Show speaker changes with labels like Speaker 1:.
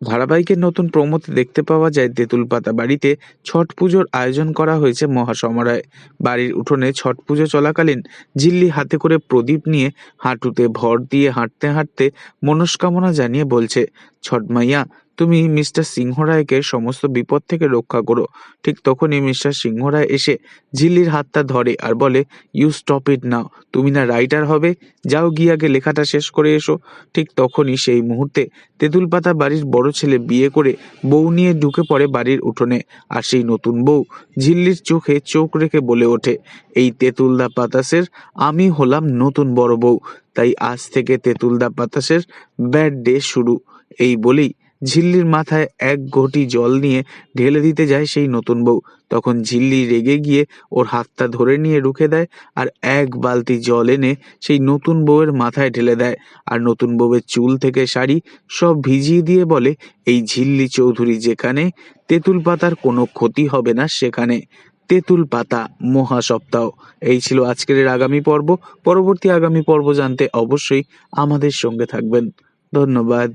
Speaker 1: ধারাবাহিকের নতুন প্রোমোতে দেখতে পাওয়া যায় তেঁতুল পাতা বাড়িতে ছট পুজোর আয়োজন করা হয়েছে মহাসমরায় বাড়ির উঠোনে ছট পুজো চলাকালীন ঝিল্লি হাতে করে প্রদীপ নিয়ে হাঁটুতে ভর দিয়ে হাঁটতে হাঁটতে মনস্কামনা জানিয়ে বলছে, ছট মাইয়া তুমি মিস্টার সিংহরায়কে সমস্ত বিপদ থেকে রক্ষা করো। ঠিক তখনই মিস্টার সিংহরায় এসে ঝিল্লির হাতটা ধরে আর বলে ইউ স্টপ ইট নাও তুমি না রাইটার হবে, যাও গিয়ে আগে লেখাটা শেষ করে এসো। ঠিক তখনই সেই মুহূর্তে তেঁতুল পাতা বাড়ির বড় ছেলে বিয়ে করে বউ নিয়ে ঢুকে পড়ে বাড়ির উঠোনে আর সেই নতুন বউ ঝিল্লির চোখে চোখ রেখে বলে ওঠে, এই তেঁতুলদা পাতাসের আমি হলাম নতুন বড় বউ, তাই আজ থেকে তেঁতুলদা পাতাসের ব্যাড ডে শুরু। এই বলেই ঝিল্লির মাথায় এক ঘটি জল নিয়ে ঢেলে দিতে যায় সেই নতুন বউ। তখন ঝিল্লি রেগে গিয়ে ওর হাতটা ধরে নিয়ে রুখে দেয় আর এক বালতি জল এনে সেই নতুন বউয়ের মাথায় ঢেলে দেয়। আর নতুন বউয়ের চুল থেকে শাড়ি সব ভিজিয়ে দিয়ে বলে, এই ঝিল্লি চৌধুরী যেখানে, তেঁতুল পাতার কোনো ক্ষতি হবে না সেখানে। তেঁতুল পাতা মহা সপ্তাহ এই ছিল আজকের আগামী পর্ব। পরবর্তী আগামী পর্ব জানতে অবশ্যই আমাদের সঙ্গে থাকবেন। ধন্যবাদ।